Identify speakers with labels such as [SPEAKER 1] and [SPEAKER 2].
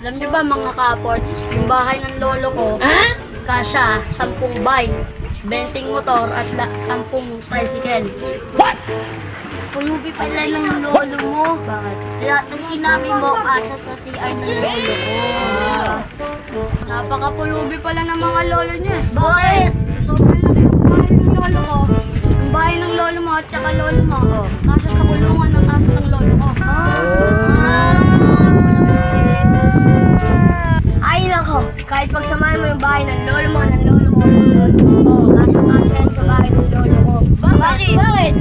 [SPEAKER 1] Alam niyo ba mga kaports, yung bahay ng lolo ko, kasya, 10 bike, 20 motor at la, 10 tricycle. What? Pulubi pala ng lolo mo. Bakit? Lahat ng sinabi mo kasya sa CR ng lolo ko. Napakapulubi pala ng mga lolo niya. Bakit? Sobrang laki ng bahay ng lolo ko. Yung bahay ng lolo mo at saka lolo mo. Kasya sa kulungan ng kasya ng lolo ko. Ay nako, kahit pagsamahin mo yung bahay ng lolo mo, ng lolo mo, ng lolo mo, oh, kasya yan sa bahay ng lolo ko. Bakit? Bakit?